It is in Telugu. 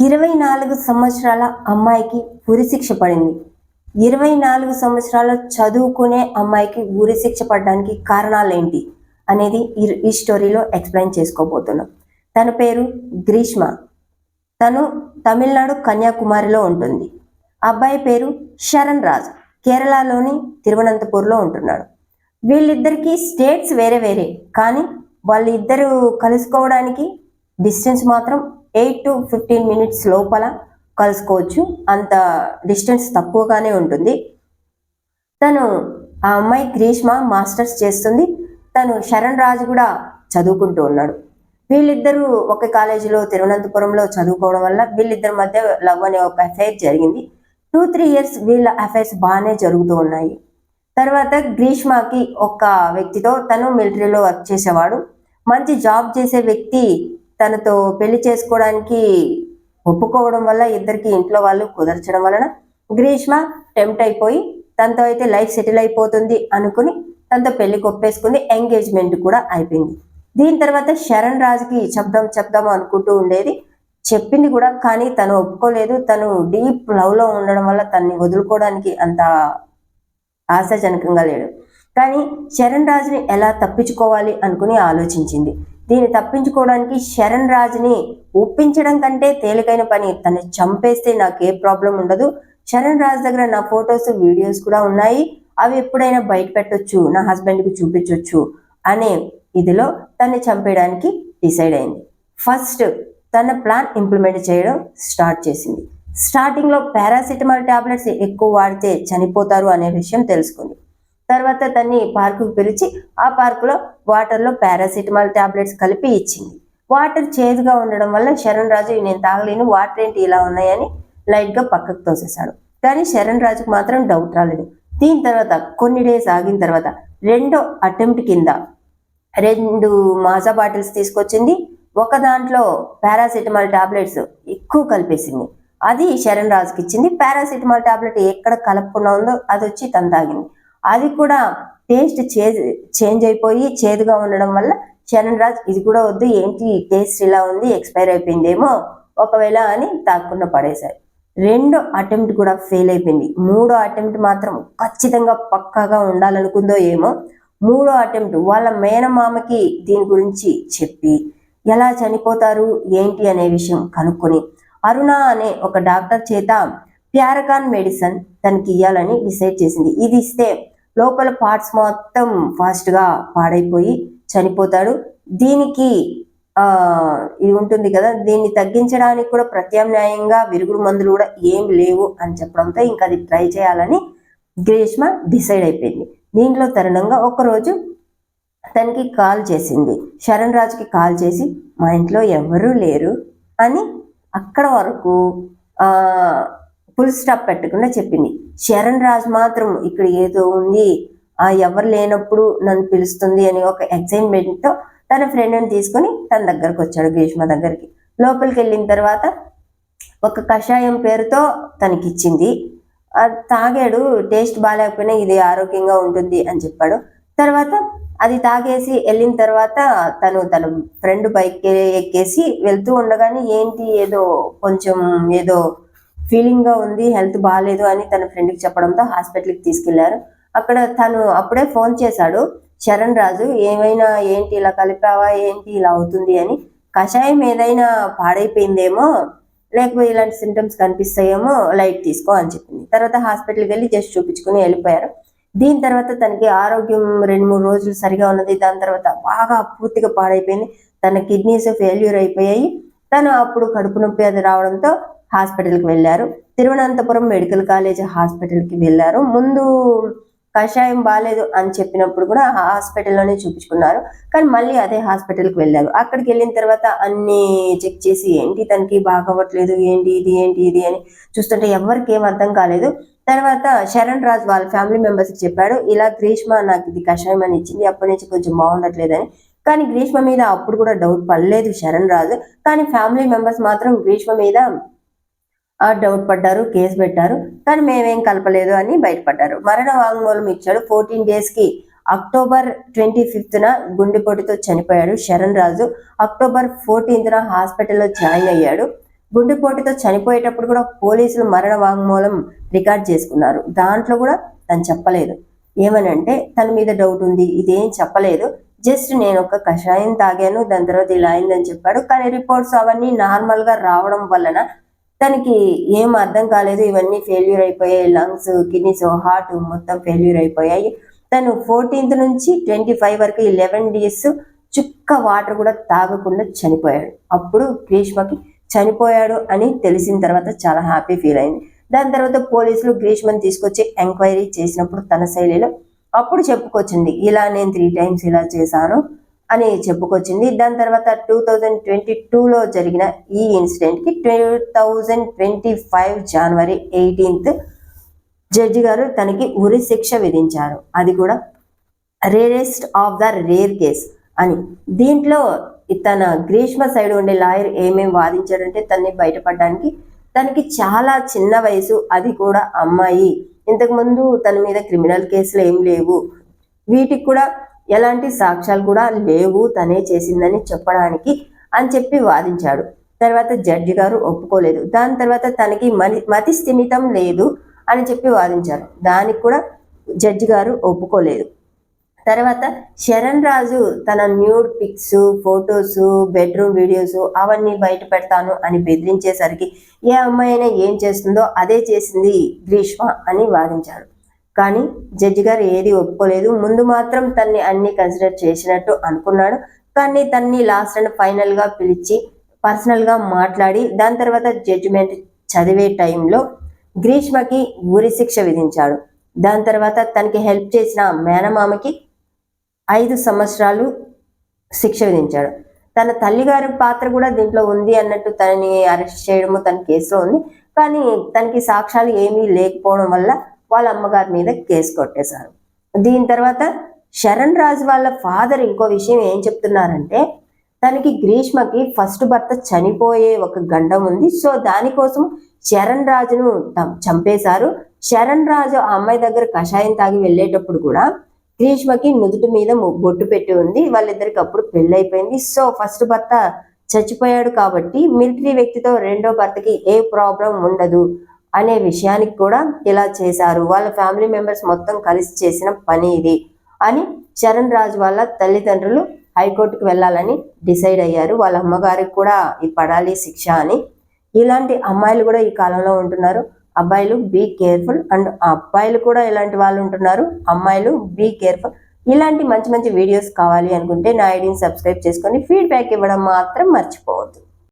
ఇరవై నాలుగు సంవత్సరాల అమ్మాయికి ఉరిశిక్ష పడింది. ఇరవై నాలుగు సంవత్సరాలు చదువుకునే అమ్మాయికి ఉరిశిక్ష పడడానికి కారణాలు ఏంటి అనేది ఈ- ఈ స్టోరీలో ఎక్స్ప్లెయిన్ చేసుకోబోతున్నాం. తన పేరు గ్రీష్మ. తను తమిళనాడు కన్యాకుమారిలో ఉంటుంది. అబ్బాయి పేరు శరణ్ రాజ్. కేరళలోని తిరువనంతపూర్లో ఉంటున్నాడు. వీళ్ళిద్దరికీ స్టేట్స్ వేరే వేరే కానీ వాళ్ళిద్దరూ కలుసుకోవడానికి డిస్టెన్స్ మాత్రం ఎయిట్ టు ఫిఫ్టీన్ మినిట్స్ లోపల కలుసుకోవచ్చు. అంత డిస్టెన్స్ తక్కువగానే ఉంటుంది. తను ఆ అమ్మాయి గ్రీష్మ మాస్టర్స్ చేస్తుంది. తను శరణ్ రాజు కూడా చదువుకుంటూ ఉన్నాడు. వీళ్ళిద్దరూ ఒక కాలేజీలో తిరువనంతపురంలో చదువుకోవడం వల్ల వీళ్ళిద్దరి మధ్య లవ్ అనే ఒక అఫైర్ జరిగింది. టూ త్రీ ఇయర్స్ వీళ్ళ అఫైర్స్ బాగానే జరుగుతూ ఉన్నాయి. తర్వాత గ్రీష్మకి ఒక వ్యక్తితో తను మిలిటరీలో వర్క్ చేసేవాడు. మంచి జాబ్ చేసే వ్యక్తి తనతో పెళ్ళి చేసుకోవడానికి ఒప్పుకోవడం వల్ల ఇద్దరికి ఇంట్లో వాళ్ళు కుదర్చడం వలన గ్రీష్మ టెంప్ట్ అయిపోయి తనతో అయితే లైఫ్ సెటిల్ అయిపోతుంది అనుకుని తనతో పెళ్ళి కొప్పేసుకుంది ఎంగేజ్మెంట్ కూడా అయిపోయింది. దీని తర్వాత శరణ్ రాజుకి చెప్దాం చెప్దాం అనుకుంటూ ఉండేది. చెప్పింది కూడా కానీ తను ఒప్పుకోలేదు. తను డీప్ లవ్లో ఉండడం వల్ల తన్ని వదులుకోవడానికి అంత ఆశాజనకంగా లేడు. కానీ శరణ్ రాజుని ఎలా తప్పించుకోవాలి అనుకుని ఆలోచించింది. దీన్ని తప్పించుకోవడానికి శరణ్ రాజ్ని ఒప్పించడం కంటే తేలికైన పని. తను చంపేస్తే నాకు ఏ ప్రాబ్లం ఉండదు. శరణ్ రాజ్ దగ్గర నా ఫొటోస్ వీడియోస్ కూడా ఉన్నాయి. అవి ఎప్పుడైనా బయట పెట్టొచ్చు నా హస్బెండ్కి చూపించవచ్చు అనే ఇదిలో తన్ని చంపేయడానికి డిసైడ్ అయింది. ఫస్ట్ తన ప్లాన్ ఇంప్లిమెంట్ చేయడం స్టార్ట్ చేసింది. స్టార్టింగ్లో పారాసిటమాల్ టాబ్లెట్స్ ఎక్కువ వాడితే చనిపోతారు అనే విషయం తెలుసుకుంది. తర్వాత తన్ని పార్కుకు పిలిచి ఆ పార్కులో వాటర్లో పారాసిటమాల్ టాబ్లెట్స్ కలిపి ఇచ్చింది. వాటర్ చేదుగా ఉండడం వల్ల శరణ్ రాజు నేను తాగలేను వాటర్ ఏంటి ఇలా ఉన్నాయని లైట్గా పక్కకు తోసేశాడు. కానీ శరణ్ రాజుకు మాత్రం డౌట్ రాలేదు. దీని తర్వాత కొన్ని డేస్ ఆగిన తర్వాత రెండో అటెంప్ట్ కింద రెండు మాజా బాటిల్స్ తీసుకొచ్చింది. ఒక దాంట్లో పారాసిటమాల్ టాబ్లెట్స్ ఎక్కువ కలిపేసింది. అది శరణ్ రాజుకి ఇచ్చింది. పారాసిటమాల్ టాబ్లెట్ ఎక్కడ కలపకుండా ఉందో అది వచ్చి తను తాగింది. అది కూడా టేస్ట్ చేంజ్ చేంజ్ అయిపోయి చేదుగా ఉండడం వల్ల శరణ్ రాజ్ ఇది కూడా వద్దు ఏంటి టేస్ట్ ఇలా ఉంది ఎక్స్పైర్ అయిపోయిందేమో ఒకవేళ అని తాక్కున్న పడేశారు. రెండో అటెంప్ట్ కూడా ఫెయిల్ అయిపోయింది. మూడో అటెంప్ట్ మాత్రం ఖచ్చితంగా పక్కాగా ఉండాలనుకుందో ఏమో మూడో అటెంప్ట్ వాళ్ళ మేనమామకి దీని గురించి చెప్పి ఎలా చనిపోతారు ఏంటి అనే విషయం కనుక్కొని అరుణ అనే ఒక డాక్టర్ చేత ప్యారకాన్ మెడిసిన్ తనకి ఇవ్వాలని డిసైడ్ చేసింది. ఇది ఇస్తే లోపల పార్ట్స్ మొత్తం ఫాస్ట్గా పాడైపోయి చనిపోతాడు. దీనికి ఆ ఇది ఉంటుంది కదా దీన్ని తగ్గించడానికి కూడా ప్రత్యామ్నాయంగా విరుగుడు మందులు కూడా ఏం లేవు అని చెప్పడంతో ఇంకా అది ట్రై చేయాలని గ్రీష్మ డిసైడ్ అయిపోయింది. దీంట్లో తరుణంగా ఒకరోజు తనకి కాల్ చేసింది. శరణ్ రాజుకి కాల్ చేసి మా ఇంట్లో ఎవరూ లేరు అని అక్కడ వరకు ఆ ఫుల్ స్టాప్ పెట్టకుండా చెప్పింది. శరణ్ రాజ్ మాత్రం ఇక్కడ ఏదో ఉంది ఆ ఎవరు లేనప్పుడు నన్ను పిలుస్తుంది అని ఒక ఎక్సైట్మెంట్తో తన ఫ్రెండ్ని తీసుకొని తన దగ్గరకు వచ్చాడు గ్రీష్మ దగ్గరికి. లోపలికి వెళ్ళిన తర్వాత ఒక కషాయం పేరుతో తనకిచ్చింది. అది తాగాడు టేస్ట్ బాగాలేకపోయినా ఇది ఆరోగ్యంగా ఉంటుంది అని చెప్పాడు. తర్వాత అది తాగేసి వెళ్ళిన తర్వాత తను తన ఫ్రెండ్ బైక్ ఎక్కేసి వెళ్తూ ఉండగానే ఏంటి ఏదో కొంచెం ఏదో ఫీలింగ్గా ఉంది హెల్త్ బాగాలేదు అని తన ఫ్రెండ్కి చెప్పడంతో హాస్పిటల్కి తీసుకెళ్ళారు. అక్కడ తను అప్పుడే ఫోన్ చేశాడు శరణ్ రాజు ఏమైనా ఏంటి ఇలా కలిపావా ఏంటి ఇలా అవుతుంది అని. కషాయం ఏదైనా పాడైపోయిందేమో లేకపోతే ఇలాంటి సింటమ్స్ కనిపిస్తాయేమో లైట్ తీసుకో అని చెప్పింది. తర్వాత హాస్పిటల్కి వెళ్ళి జస్ట్ చూపించుకుని వెళ్ళిపోయారు. దీని తర్వాత తనకి ఆరోగ్యం రెండు మూడు రోజులు సరిగా ఉన్నది. దాని తర్వాత బాగా పూర్తిగా పాడైపోయింది. తన కిడ్నీస్ ఫెయిల్యూర్ అయిపోయాయి. తను అప్పుడు కడుపు నొప్పి అది రావడంతో హాస్పిటల్కి వెళ్ళారు. తిరువనంతపురం మెడికల్ కాలేజ్ హాస్పిటల్కి వెళ్ళారు. ముందు కషాయం బాగాలేదు అని చెప్పినప్పుడు కూడా హాస్పిటల్లోనే చూపించుకున్నారు. కానీ మళ్ళీ అదే హాస్పిటల్కి వెళ్ళారు. అక్కడికి వెళ్ళిన తర్వాత అన్ని చెక్ చేసి ఏంటి తనకి బాగవ్వట్లేదు ఏంటి ఇది ఏంటి ఇది అని చూస్తుంటే ఎవరికి ఏం అర్థం కాలేదు. తర్వాత శరణ్ రాజ్ వాళ్ళ ఫ్యామిలీ మెంబర్స్కి చెప్పాడు ఇలా గ్రీష్మ నాకు ఇది కషాయం అని ఇచ్చింది అప్పటి నుంచి కొంచెం బాగుండట్లేదని. కానీ గ్రీష్మ మీద అప్పుడు కూడా డౌట్ పడలేదు శరణ్ రాజు. కానీ ఫ్యామిలీ మెంబర్స్ మాత్రం గ్రీష్మ మీద డౌట్ పడ్డారు కేసు పెట్టారు. కానీ మేమేం కలపలేదు అని బయటపడ్డారు. మరణ వాంగ్మూలం ఇచ్చాడు. ఫోర్టీన్ డేస్కి అక్టోబర్ ట్వంటీ ఫిఫ్త్న గుండెపోటుతో చనిపోయాడు శరణ్ రాజు. అక్టోబర్ ఫోర్టీన్త్న హాస్పిటల్లో జాయిన్ అయ్యాడు. గుండెపోటుతో చనిపోయేటప్పుడు కూడా పోలీసులు మరణ వాంగ్మూలం రికార్డ్ చేసుకున్నారు. దాంట్లో కూడా తను చెప్పలేదు. ఏమనంటే తన మీద డౌట్ ఉంది ఇదేం చెప్పలేదు. జస్ట్ నేను ఒక కషాయం తాగాను దాని తర్వాత ఇలా అయిందని చెప్పాడు. కానీ రిపోర్ట్స్ అవన్నీ నార్మల్గా రావడం వలన తనకి ఏం అర్థం కాలేదు. ఇవన్నీ ఫెయిల్యూర్ అయిపోయాయి. లంగ్స్ కిడ్నీస్ హార్ట్ మొత్తం ఫెయిల్యూర్ అయిపోయాయి. తను ఫోర్టీన్త్ నుంచి ట్వంటీ ఫైవ్ వరకు ఈ లెవెన్ డేస్ చుక్క వాటర్ కూడా తాగకుండా చనిపోయాడు. అప్పుడు గ్రీష్మకి చనిపోయాడు అని తెలిసిన తర్వాత చాలా హ్యాపీ ఫీల్ అయింది. దాని తర్వాత పోలీసులు గ్రీష్మని తీసుకొచ్చి ఎంక్వైరీ చేసినప్పుడు తన శైలిలో అప్పుడు చెప్పుకొచ్చింది. ఇలా నేను త్రీ టైమ్స్ ఇలా చేశాను. అని చెప్పుకొచ్చింది. దాని తర్వాత టూ థౌజండ్ ట్వంటీ టూలో జరిగిన ఈ ఇన్సిడెంట్కి two thousand twenty five January eighteenth judge గారు తనకి ఉరి శిక్ష విధించారు. అది కూడా rarest of the rare case అని. దీంట్లో తన గ్రీష్మ సైడ్ ఉండే లాయర్ ఏమేమి వాదించాడంటే తన్ని బయటపడడానికి తనకి చాలా చిన్న వయసు అది కూడా అమ్మాయి. ఇంతకుముందు తన మీద క్రిమినల్ కేసులు ఏం లేవు. వీటికి కూడా ఎలాంటి సాక్ష్యాలు కూడా లేవు తనే చేసిందని చెప్పడానికి అని చెప్పి వాదించాడు. తర్వాత జడ్జి గారు ఒప్పుకోలేదు. దాని తర్వాత తనకి మని మతి స్థిమితం లేదు అని చెప్పి వాదించారు. దానికి కూడా జడ్జి గారు ఒప్పుకోలేదు. తర్వాత శరణ్ రాజు తన nude pics photos bedroom videos అవన్నీ బయట పెడతాను అని బెదిరించేసరికి ఏ అమ్మాయి అయినా ఏం చేస్తుందో అదే చేసింది గ్రీష్మ అని వాదించాడు. కానీ జడ్జి గారు ఏది ఒప్పుకోలేదు. ముందు మాత్రం తన్ని అన్ని కన్సిడర్ చేసినట్టు అనుకున్నాడు. కానీ తన్ని లాస్ట్ అండ్ ఫైనల్గా పిలిచి పర్సనల్గా మాట్లాడి దాని తర్వాత జడ్జిమెంట్ చదివే టైంలో గ్రీష్మకి ఉరి శిక్ష విధించాడు. దాని తర్వాత తనకి హెల్ప్ చేసిన మేనమామకి ఐదు సంవత్సరాలు శిక్ష విధించాడు. తన తల్లిగారి పాత్ర కూడా దీంట్లో ఉంది అన్నట్టు తనని అరెస్ట్ చేయడము తన కేసులో ఉంది. కానీ తనకి సాక్ష్యాలు ఏమీ లేకపోవడం వల్ల వాళ్ళ అమ్మగారి మీద కేసు కొట్టేశారు. దీని తర్వాత శరణ్ రాజు వాళ్ళ ఫాదర్ ఇంకో విషయం ఏం చెప్తున్నారంటే తనకి గ్రీష్మకి ఫస్ట్ భర్త చనిపోయే ఒక గండం ఉంది. సో దానికోసం శరణ్ రాజును చంపేశారు. శరణ్ రాజు ఆ అమ్మాయి దగ్గర కషాయం తాగి వెళ్ళేటప్పుడు కూడా గ్రీష్మకి నుదుటి మీద బొట్టు పెట్టి ఉంది. వాళ్ళిద్దరికి అప్పుడు పెళ్ళైపోయింది. సో ఫస్ట్ భర్త చచ్చిపోయాడు కాబట్టి మిలిటరీ వ్యక్తితో రెండో భర్తకి ఏ ప్రాబ్లం ఉండదు. అనే విషయానికి కూడా ఇలా చేశారు. వాళ్ళ ఫ్యామిలీ మెంబర్స్ మొత్తం కలిసి చేసిన పని ఇది అని చరణ్ రాజు వాళ్ళ తల్లిదండ్రులు హైకోర్టుకు వెళ్ళాలని డిసైడ్ అయ్యారు. వాళ్ళ అమ్మగారికి కూడా ఈ పడాలి శిక్ష అని. ఇలాంటి అమ్మాయిలు కూడా ఈ కాలంలో ఉంటున్నారు. అబ్బాయిలు బీ కేర్ఫుల్ అండ్ అబ్బాయిలు కూడా ఇలాంటి వాళ్ళు ఉంటున్నారు. అమ్మాయిలు బీ కేర్ఫుల్ ఇలాంటి మంచి మంచి వీడియోస్ కావాలి అనుకుంటే నా ఐడిని సబ్స్క్రైబ్ చేసుకొని ఫీడ్బ్యాక్ ఇవ్వడం మాత్రం మర్చిపోవద్దు.